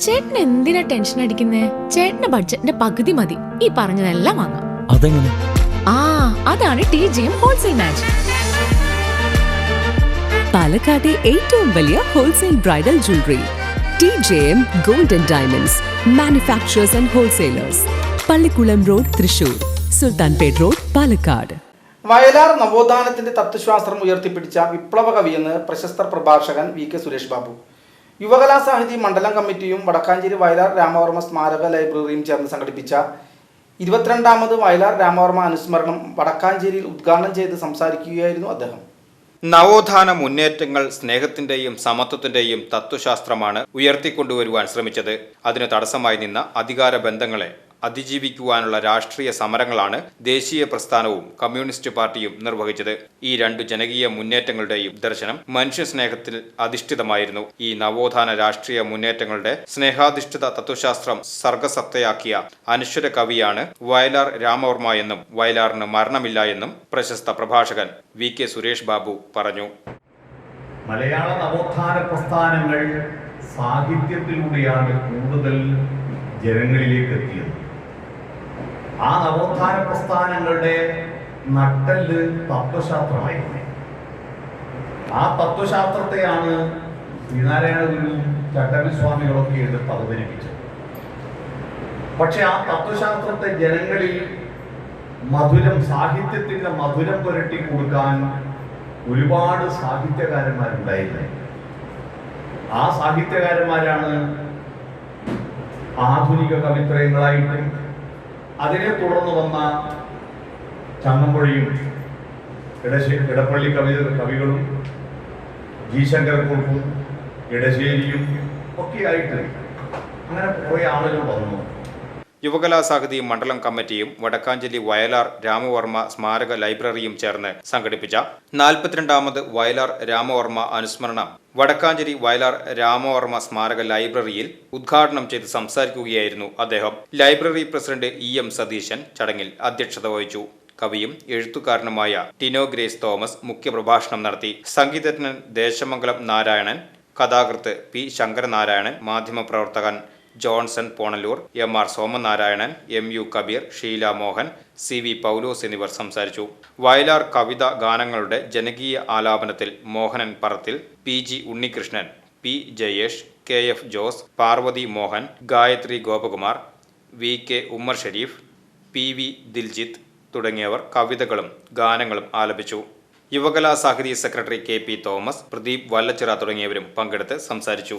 ചേട്ടൻ എന്തിനാ ടെൻഷൻ അടിക്കുന്നേ? ചേട്ടന്റെ ബഡ്ജറ്റിന്റെ പകുതി മതി. ഈ പറഞ്ഞതെല്ലാം വാങ്ങാം. അതെങ്ങനെ? ആ അതാണ് T J M wholesale match പാലക്കാട്ടെ ഏറ്റവും വലിയ wholesale bridal jewellery T J M gold and diamonds manufacturers and wholesalers Pallikkulam road Thrissur. Sultanpet road Palakkad. Vayalar നവോത്ഥാനത്തിന്റെ തത്വശാസ്ത്രം ഉയർത്തിപ്പിടിച്ച വിപ്ലവ കവിയെന്ന് പ്രശസ്ത പ്രഭാഷകൻ വി കെ സുരേഷ് ബാബു. യുവകലാ സാഹിതി മണ്ഡലം കമ്മിറ്റിയും വടക്കാഞ്ചേരി വയലാർ രാമവർമ്മ സ്മാരക ലൈബ്രറിയും ചേർന്ന് സംഘടിപ്പിച്ച ഇരുപത്തിരണ്ടാമത് വയലാർ രാമവർമ്മ അനുസ്മരണം വടക്കാഞ്ചേരിയിൽ ഉദ്ഘാടനം ചെയ്ത് സംസാരിക്കുകയായിരുന്നു അദ്ദേഹം. നവോത്ഥാന മുന്നേറ്റങ്ങൾ സ്നേഹത്തിന്റെയും സമത്വത്തിന്റെയും തത്വശാസ്ത്രമാണ് ഉയർത്തിക്കൊണ്ടുവരുവാൻ ശ്രമിച്ചത്. അതിന് തടസ്സമായി നിന്ന അധികാര ബന്ധങ്ങളെ അതിജീവിക്കുവാനുള്ള രാഷ്ട്രീയ സമരങ്ങളാണ് ദേശീയ പ്രസ്ഥാനവും കമ്മ്യൂണിസ്റ്റ് പാർട്ടിയും നിർവഹിച്ചത്. ഈ രണ്ടു ജനകീയ മുന്നേറ്റങ്ങളുടെയും ദർശനം മനുഷ്യസ്നേഹത്തിൽ അധിഷ്ഠിതമായിരുന്നു. ഈ നവോത്ഥാന രാഷ്ട്രീയ മുന്നേറ്റങ്ങളുടെ സ്നേഹാധിഷ്ഠിത തത്വശാസ്ത്രം സർഗസത്തയാക്കിയ അനശ്വര കവിയാണ് വയലാർ രാമവർമ്മ എന്നും വയലാറിന് മരണമില്ല എന്നും പ്രശസ്ത പ്രഭാഷകൻ വി കെ സുരേഷ് ബാബു പറഞ്ഞു. മലയാള നവോത്ഥാന പ്രസ്ഥാനങ്ങൾ സാഹിത്യത്തിലൂടെയാണ് കൂടുതൽ ജനങ്ങളിലേക്ക് എത്തിയത്. ആ നവോത്ഥാന പ്രസ്ഥാനങ്ങളുടെ നട്ടൽ തത്വശാസ്ത്രമായിരുന്നു ആ തത്വശാസ്ത്രത്തെയാണ് ശ്രീനാരായണ ഗുരു ചട്ടവിസ്വാമികളൊക്കെ എടുത്ത് അവതരിപ്പിച്ചത്. പക്ഷെ ആ തത്വശാസ്ത്രത്തെ ജനങ്ങളിൽ മധുരം സാഹിത്യത്തിന്റെ മധുരം പുരട്ടി കൊടുക്കാൻ ഒരുപാട് സാഹിത്യകാരന്മാരുണ്ടായിരുന്നു ആ സാഹിത്യകാരന്മാരാണ് ആധുനിക കവിത്രയങ്ങളായിട്ടും അതിനെ തുടർന്ന് വന്ന ചങ്ങമ്പുഴയും ഇടശ്ശേ ഇടപ്പള്ളി കവി കവികളും ജി ശങ്കരക്കുറുപ്പും ഇടശ്ശേരിയും ഒക്കെ ആയിട്ട് അങ്ങനെ കുറേ ആളുകൾ വന്നു. യുവകലാ സാഹിതി മണ്ഡലം കമ്മിറ്റിയും വടക്കാഞ്ചേരി വയലാർ രാമവർമ്മ സ്മാരക ലൈബ്രറിയും ചേർന്ന് സംഘടിപ്പിച്ച നാൽപ്പത്തിരണ്ടാമത് വയലാർ രാമവർമ്മ അനുസ്മരണം. വടക്കാഞ്ചേരി വയലാർ രാമവർമ്മ സ്മാരക ലൈബ്രറിയിൽ ഉദ്ഘാടനം ചെയ്ത് സംസാരിക്കുകയായിരുന്നു അദ്ദേഹം. Library president E M Satheesan ചടങ്ങിൽ അധ്യക്ഷത വഹിച്ചു. കവിയും എഴുത്തുകാരനുമായ ടിനോ ഗ്രേസ് തോമസ് മുഖ്യപ്രഭാഷണം നടത്തി. സംഗീതജ്ഞൻ ദേശമംഗലം നാരായണൻ കഥാകൃത്ത് പി ശങ്കരനാരായണൻ മാധ്യമപ്രവർത്തകൻ Johnson Ponaloor M R Somanarayanan M U Kabeer Sheela Mohan C V Paulose എന്നിവർ സംസാരിച്ചു. വയലാർ കവിത ഗാനങ്ങളുടെ ജനകീയ ആലാപനത്തിൽ Mohanan Parathil P G Unnikrishnan P Jayesh K F Jose Parvathi Mohan Gayathri Gopakumar V K Ummer Shareef P V Diljith തുടങ്ങിയവർ കവിതകളും ഗാനങ്ങളും ആലപിച്ചു. Yuvakala Sahithi secretary K P Thomas Pradeep Vallachira തുടങ്ങിയവരും പങ്കെടുത്ത് സംസാരിച്ചു.